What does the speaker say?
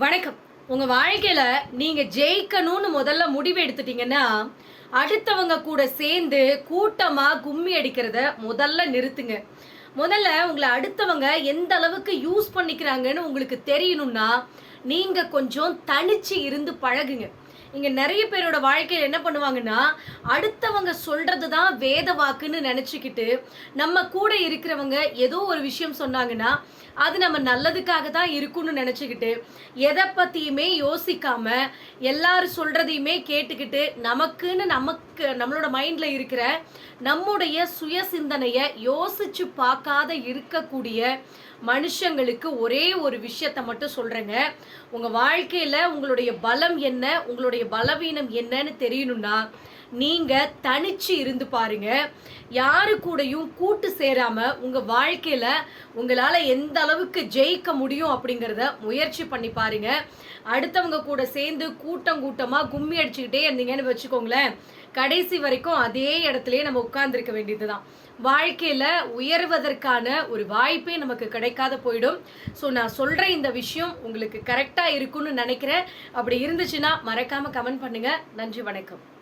வணக்கம். உங்க வாழ்க்கையில நீங்க ஜெயிக்கணும்னு முதல்ல முடிவு எடுத்துட்டீங்கன்னா அடுத்தவங்க கூட சேர்ந்து கூட்டமா கும்மி அடிக்கிறத முதல்ல நிறுத்துங்க. முதல்ல உங்களை அடுத்தவங்க எந்த அளவுக்கு யூஸ் பண்ணிக்கிறாங்கன்னு உங்களுக்கு தெரியணும்னா நீங்க கொஞ்சம் தனிச்சு இருந்து பழகுங்க. இங்கே நிறைய பேரோட வாழ்க்கையில் என்ன பண்ணுவாங்கன்னா அடுத்தவங்க சொல்கிறது தான் வேத வாக்குன்னு நினச்சிக்கிட்டு நம்ம கூட இருக்கிறவங்க ஏதோ ஒரு விஷயம் சொன்னாங்கன்னா அது நம்ம நல்லதுக்காக தான் இருக்கும்னு நினச்சிக்கிட்டு எதை பற்றியுமே யோசிக்காம எல்லாரும் சொல்கிறதையுமே கேட்டுக்கிட்டு நமக்குன்னு நமக்கு நம்மளோட மைண்டில் இருக்கிற நம்முடைய சுய சிந்தனையை யோசிச்சு பார்க்காத இருக்கக்கூடிய மனுஷங்களுக்கு ஒரே ஒரு விஷயத்தை மட்டும் சொல்கிறேங்க உங்கள் வாழ்க்கையில் உங்களுடைய பலம் என்ன? உங்களுடைய பலவீனம் என்னன்னு தெரியணும்னா நீங்க தனிச்சு இருந்து பாருங்க. யாரு கூடயும் கூட்டு சேராம உங்க வாழ்க்கையில உங்களால எந்த அளவுக்கு ஜெயிக்க முடியும் அப்படிங்கிறத முயற்சி பண்ணி பாருங்க. அடுத்தவங்க கூட சேர்ந்து கூட்டம் கூட்டமா கும்மி அடிச்சுக்கிட்டே இருந்தீங்கன்னு வச்சுக்கோங்களேன். கடைசி வரைக்கும் அதே இடத்துலயே நம்ம உட்கார்ந்துருக்க வேண்டியதுதான். வாழ்க்கையில உயர்வதற்கான ஒரு வாய்ப்பே நமக்கு கிடைக்காத போயிடும். ஸோ நான் சொல்ற இந்த விஷயம் உங்களுக்கு கரெக்டா இருக்கும்னு நினைக்கிறேன். அப்படி இருந்துச்சுன்னா மறக்காம கமெண்ட் பண்ணுங்க. நன்றி வணக்கம்.